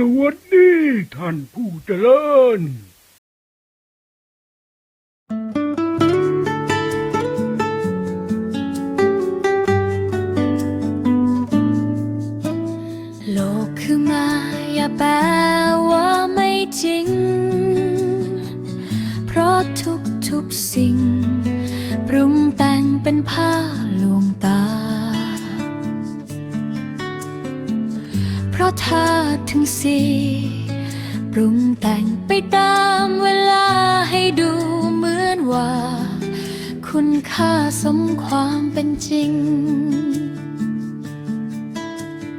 สวัสดีท่านผู้เจริญาตุทั้งสี่ปรุงแต่งไปตามเวลาให้ดูเหมือนว่า คุณค่าสมความเป็นจริง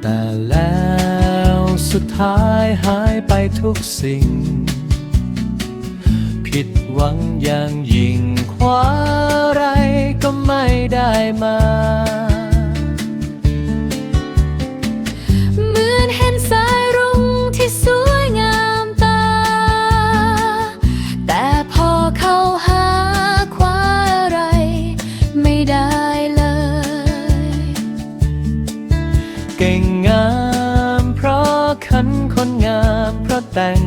แต่แล้วสุดท้ายหายไปทุกสิ่ง ผิดหวังอย่างยิ่งคว้าอะไรก็ไม่ได้มา เก่งงาม เพราะขันคนงามเพราะแต่ง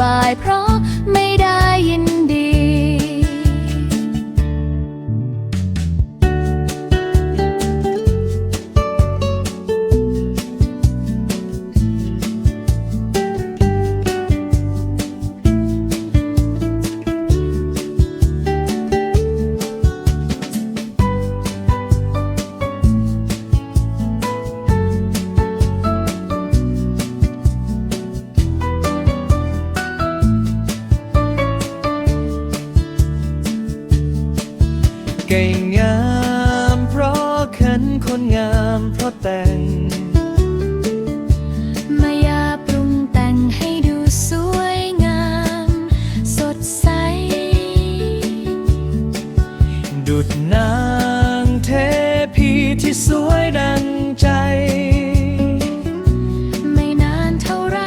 บายเพราะ งามเพราะแต่ง มายาปรุงแต่งให้ดูสวยงาม สดใส ดุดนางเทพีที่สวยดังใจ ไม่นานเท่าไร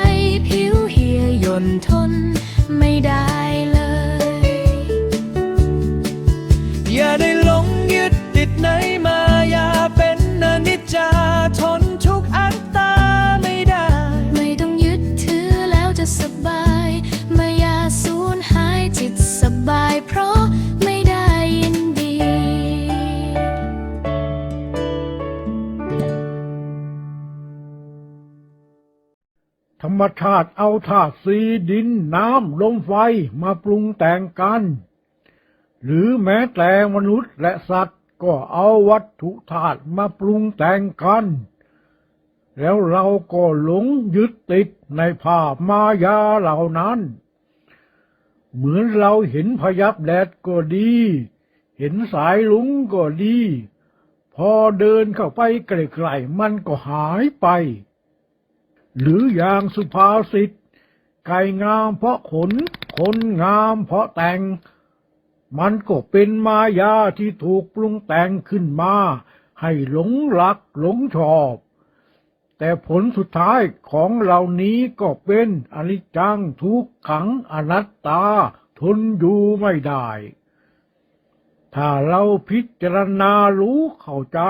ผิวเหี่ยย่นทนไม่ได้ รมชาติเอาธาตุสีดินน้ำลมไฟมาปรุงแต่งกัน หรือแม้แต่มนุษย์และสัตว์ก็เอาวัตถุธาตุมาปรุงแต่งกัน แล้วเราก็หลงยึดติดในภาพมายาเหล่านั้น เหมือนเราเห็นพยับแดดก็ดี เห็นสายลุงก็ดี พอเดินเข้าไปใกลๆมันก็หายไป หรืออย่างสุภาษิต ไก่งามเพราะขน คนงามเพราะแต่ง มันก็เป็นมายาที่ถูกปรุงแต่งขึ้นมา ให้หลงรักหลงชอบ แต่ผลสุดท้ายของเหล่านี้ก็เป็นอนิจจังทุกขังอนัตตา ทนอยู่ไม่ได้ ถ้าเราพิจารณารู้เข้าใจ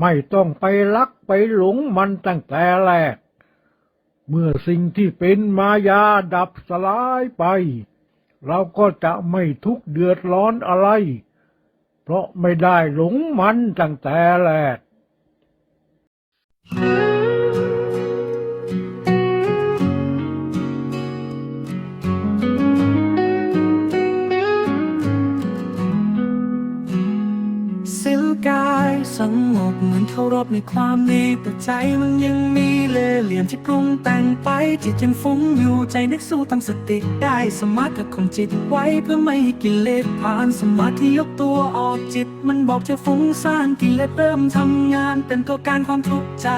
ไม่ต้องไปรักไปหลงมันตั้งแต่แรก เมื่อสิ่งที่เป็นมายาดับสลายไป เราก็จะไม่ทุกข์เดือดร้อนอะไร เพราะไม่ได้หลงมันตั้งแต่แรกสิ้น ในความดีแต่ใจมันยังมีเล่เหลี่ยมที่ปรุงแต่งไปจิตยังฟุ้งอยู่ใจนึกสู้ตั้งสติได้สมาธิของจิตไว้เพื่อไม่ให้กิเลสผ่านสมาธิยกตัวออกจิต มันบอกจะฟุ้งซ่านกิเลสเริ่มทำงาน เป็นตัวการความทุกข์ใจ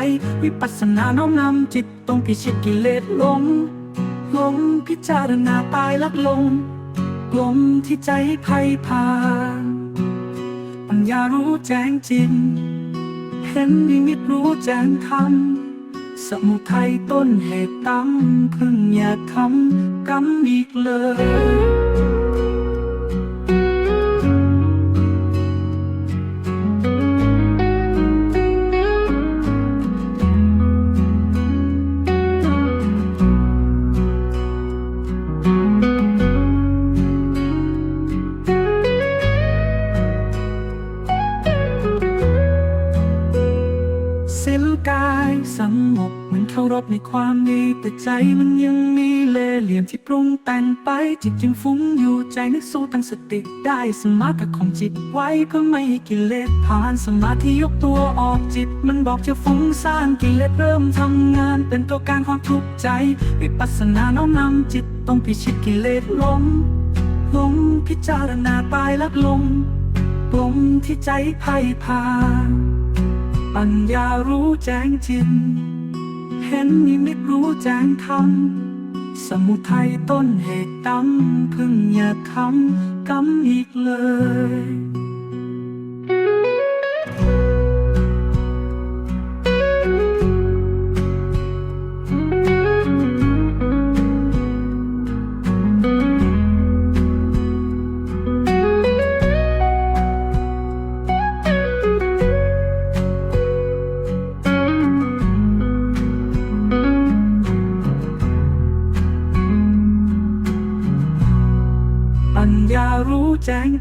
วิปัสสนาน้อมนำจิตตรงพิชิตกิเลสลงลงพิจารณาตายลักลงกลมที่ใจไพ่ผ่านปัญญารู้แจ้งจริง เห็นดิมิตรู้แจ้งธรรมสมุทัยต้นเหตุตั้งพึ่งอยากทำกรรมอีกเลย ใจมันยังมีเล่เหลี่ยมที่ปรุงแต่งไป จิตยังฟุ้งอยู่ใจนึกสู้ตั้งสติได้สมาธิของจิตไว้เพื่อไม่กิเลสผ่านสมาธิยกตัวออกจิต มันบอกจะฟุ้งซ่านกิเลสเริ่มทำงาน เป็นตัวการความทุกข์ใจวิปัสสนาน้อมนำจิตต้องพิชิตกิเลสลงลงพิจารณาตายลักลงปลงที่ใจไพ่ผ่านปัญญารู้แจ้งจริง เห็นนิมิตรู้แจ้งคำสมุทัยต้นเหตุตั้งพึ่งอย่าทำกำอีกเลย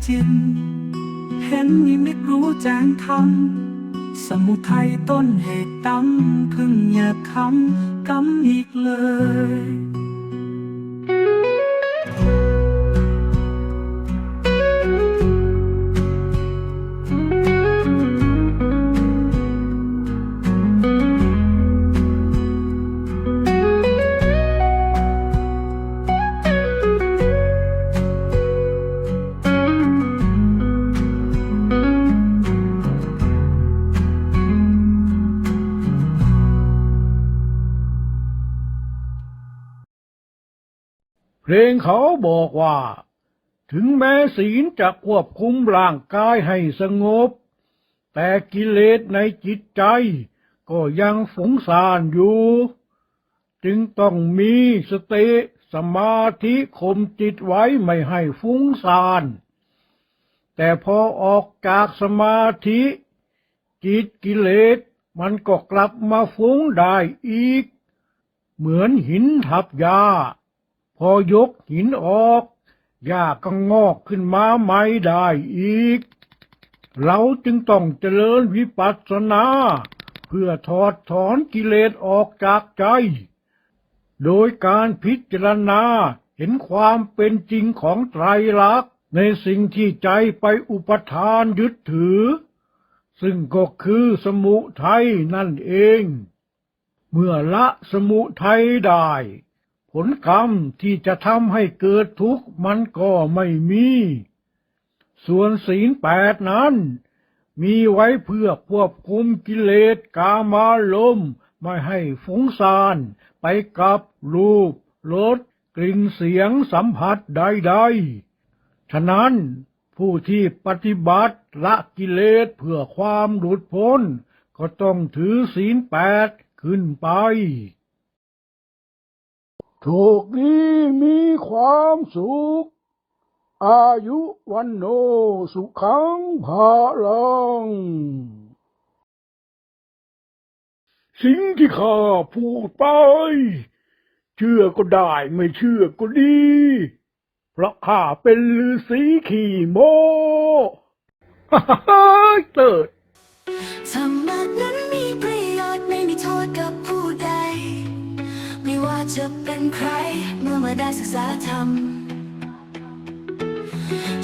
จิน เห็นนิมิตรู้แจ้งทำสมุทัยต้นเหตุตั้งพึ่งอย่าคำกรรมอีกเลย เพลงเขาบอกว่า ถึงแม้ศีลจะควบคุมร่างกายให้สงบ แต่กิเลสในจิตใจก็ยังฝุ่งซ่านอยู่ จึงต้องมีสติสมาธิข่มจิตไว้ไม่ให้ฟุ้งซ่าน แต่พอออกจากสมาธิ จิตกิเลสมันก็กลับมาฟุ้งได้อีก เหมือนหินทับยา พอยกหินออกหญ้าก็งอกขึ้นมาใหม่ได้อีก เราจึงต้องเจริญวิปัสสนา เพื่อถอดถอนกิเลสออกจากใจ โดยการพิจารณาเห็นความเป็นจริงของไตรลักษณ์ในสิ่งที่ใจไปอุปทานยึดถือ ซึ่งก็คือสมุทัยนั่นเอง เมื่อละสมุทัยได้ ผลกรรมที่จะทำให้เกิดทุกข์มันก็ไม่มี ส่วนศีลแปดนั้น มีไว้เพื่อควบคุมกิเลสกามารมไม่ให้ฟุ้งซ่านไปกับรูปรสกลิ่นเสียงสัมผัสใดๆ ฉะนั้นผู้ที่ปฏิบัติละกิเลสเพื่อความหลุดพ้น ก็ต้องถือศีลแปดขึ้นไป โชคดีมีความสุข อายุวันโนสุขังภาลัง สิ่งที่ข้าพูดไป เชื่อก็ได้ไม่เชื่อก็ดี เพราะข้าเป็นฤาษีขี่โมฮ่าฮ่าฮ่าเติด จะเป็นใครเมื่อมาได้ศึกษาธรรม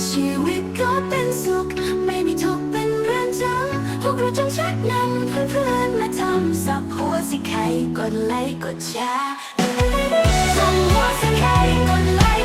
ชีวิตก็เป็นสุข ไม่มีทุกข์เป็นเรื่องจำพวกเราจงชักนำเพื่อนเพื่อนมาทำสับหัวสิใครกดไลค์กดแชร์สับหัวสิใครกดไลค์